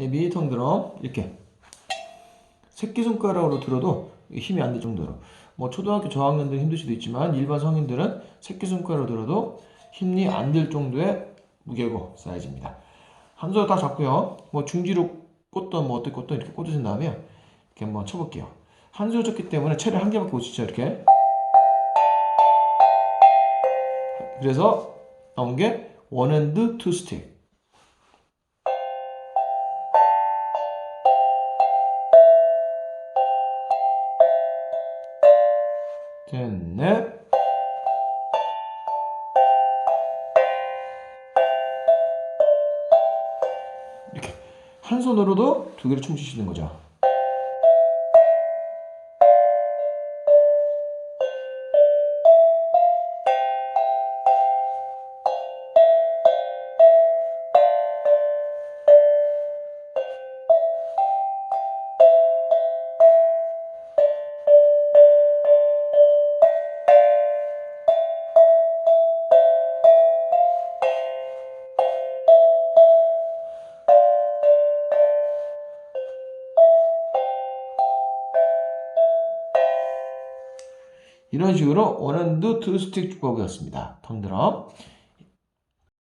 네, 미니 텅드럼 이렇게 새끼손가락으로 들어도 힘이 안 될 정도로 뭐 초등학교 저학년들 힘들 수도 있지만 일반 성인들은 새끼손가락으로 들어도 힘이 안 들 정도의 무게고 사이즈입니다. 한 손으로 딱 잡고요. 뭐 중지로 꽂던 뭐 어떻게 꽂던 이렇게 꽂으신 다음에 이렇게 한번 쳐볼게요. 한 손으로 쳤기 때문에 채를 한 개밖에 못 치죠. 이렇게. 그래서 나온 게 원핸드 투 스틱. 넷. 이렇게 한 손으로도 두 개를 있는 거죠. 이런 식으로 원핸드 투 스틱 주법이었습니다. 텅드럼.